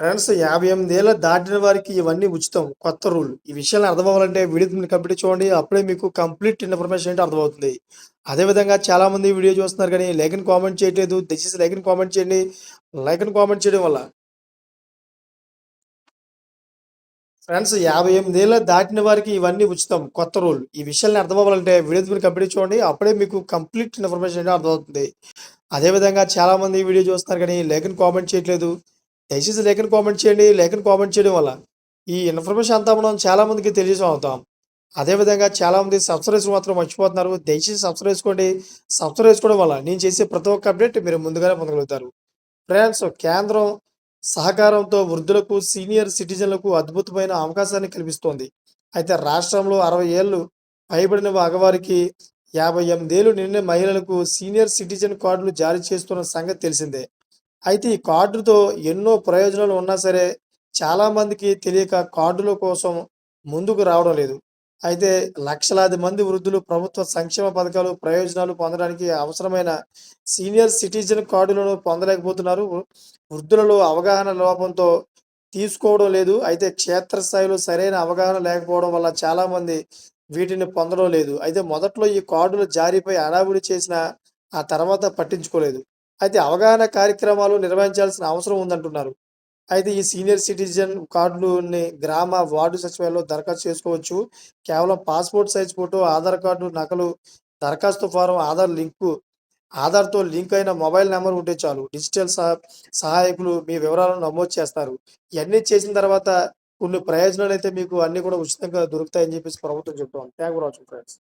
Friends యాభై ఎనిమిదేళ్ళ దాటిన వారికి ఇవన్నీ ఉచితం. కొత్త రూల్. ఈ విషయాన్ని అర్థమవ్వాలంటే వీడియోని కంప్లీట్ చూడండి. అప్పుడే మీకు కంప్లీట్ ఇన్ఫర్మేషన్ ఏంటి అర్థమవుతుంది. అదే విధంగా చాలామంది వీడియో చూస్తున్నారు కానీ లైక్ని కామెంట్ చేయట్లేదు. దయచేసి లైక్ని కామెంట్ చేయండి. లైక్ని కామెంట్ చేయడం వల్ల ఫ్రెండ్స్ యాభై ఎనిమిదేళ్ళ దాటిన వారికి ఇవన్నీ ఉచితం. కొత్త రూల్. ఈ విషయాన్ని అర్థమవ్వాలంటే వీడియో కంప్లీట్ చూడండి. అప్పుడే మీకు కంప్లీట్ ఇన్ఫర్మేషన్ ఏంటి అర్థమవుతుంది. అదే విధంగా చాలామంది వీడియో చూస్తున్నారు కానీ లైక్ని కామెంట్ చేయట్లేదు. దయచేసి లేఖను కామెంట్ చేయండి. లేఖను కామెంట్ చేయడం వల్ల ఈ ఇన్ఫర్మేషన్ అంతా మనం చాలామందికి తెలియజేసం అవుతాం. అదే విధంగా చాలామంది సబ్స్క్రైబ్స్ మాత్రం మర్చిపోతున్నారు. దయచేసి సబ్స్క్రైబ్ చేసుకోండి. సబ్స్క్రైబ్ చేసుకోవడం వల్ల నేను చేసే ప్రతి ఒక్క అప్డేట్ మీరు ముందుగానే పొందగలుగుతారు. ఫ్రెండ్స్ కేంద్రం సహకారంతో వృద్ధులకు, సీనియర్ సిటిజన్లకు అద్భుతమైన అవకాశాన్ని కల్పిస్తోంది. అయితే రాష్ట్రంలో అరవై ఏళ్ళు పైబడిన మగవారికి, 58 ఏళ్ళు నిండిన మహిళలకు సీనియర్ సిటిజన్ కార్డులు జారీ చేస్తున్న సంగతి తెలిసిందే. అయితే ఈ కార్డుతో ఎన్నో ప్రయోజనాలు ఉన్నా సరే చాలామందికి తెలియక కార్డుల కోసం ముందుకు రావడం లేదు. అయితే లక్షలాది మంది వృద్ధులు ప్రభుత్వ సంక్షేమ పథకాలు, ప్రయోజనాలు పొందడానికి అవసరమైన సీనియర్ సిటిజన్ కార్డులను పొందలేకపోతున్నారు. వృద్ధులలో అవగాహన లోపంతో తీసుకోవడం లేదు. అయితే క్షేత్రస్థాయిలో సరైన అవగాహన లేకపోవడం వల్ల చాలామంది వీటిని పొందడం లేదు. అయితే మొదట్లో ఈ కార్డుల జారీపై హడావుడి చేసిన ఆ తర్వాత పట్టించుకోలేదు. అయితే అవగాహన కార్యక్రమాలు నిర్వహించాల్సిన అవసరం ఉందంటున్నారు. అయితే ఈ సీనియర్ సిటిజన్ కార్డుని గ్రామ, వార్డు సచివాలయంలో దరఖాస్తు చేసుకోవచ్చు. కేవలం passport size photo, Aadhaar card నకలు, దరఖాస్తు ఫారం, ఆధార్ లింకు ఆధార్‌తో లింక్ అయిన మొబైల్ నెంబర్ ఉంటే చాలు. డిజిటల్ సహ సహాయకులు మీ వివరాలను నమోదు చేస్తారు. ఇవన్నీ చేసిన తర్వాత కొన్ని ప్రయోజనాలు అయితే మీకు అన్నీ కూడా ఉచితంగా దొరుకుతాయని చెప్పేసి ప్రభుత్వం చెప్తాం thank you for watching friends.